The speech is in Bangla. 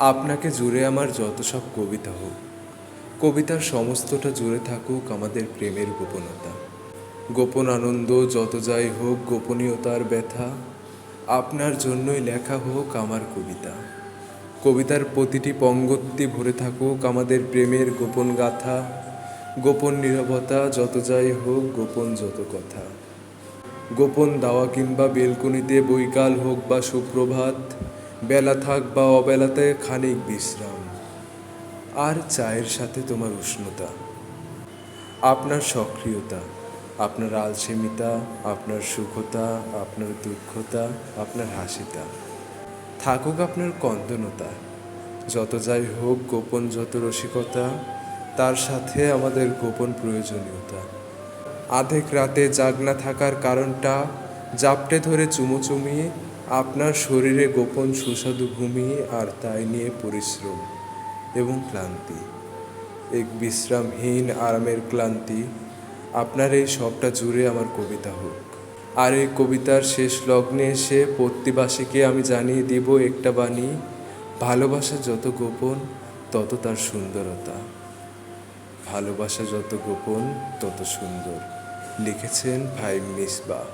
আপনাকে জুড়ে আমার যত সব কবিতা হোক, কবিতার সমস্তটা জুড়ে থাকুক আমাদের প্রেমের গোপনতা। গোপন আনন্দ যত যাই হোক, গোপনীয়তার ব্যথা, আপনার জন্যই লেখা হোক আমার কবিতা। কবিতার প্রতিটি পঙ্গত্তি ভরে থাকুক আমাদের প্রেমের গোপন গাথা, গোপন নীরবতা যত যাই হোক, গোপন যত কথা। গোপন দাওয়া কিংবা বেলকুনিতে বৈকাল হোক বা সুপ্রভাত বেলা থাক বা অবেলাতে খানিক বিশ্রাম। আর চায়ের সাথে তোমার উষ্ণতা। আপনার সক্রিয়তা, আপনার আলসেমিতা, আপনার সুখতা, আপনার দুঃখতা, আপনার হাসিতা। থাকুক আপনার কন্দনতা। যত যাই হোক গোপন যত রসিকতা, তার সাথে আমাদের গোপন প্রয়োজনীয়তা। আধেক রাতে জাগনা থাকার কারণটা জাপটে ধরে চুমোচুমি আপনার শরীরে গোপন সুস্বাদু ভূমি আর তাই নিয়ে পরিশ্রম এবং ক্লান্তি। এক বিশ্রামহীন আরামের ক্লান্তি। আপনার এই সবটা জুড়ে আমার কবিতা হোক। আর এই কবিতার শেষ লগ্নে এসে পত্তিবাসীকে আমি জানিয়ে দিব একটা বাণী, ভালোবাসা যত গোপন, তত তার সুন্দরতা। ভালোবাসা যত গোপন, তত সুন্দর। লিখেছেন ভাই মিসবা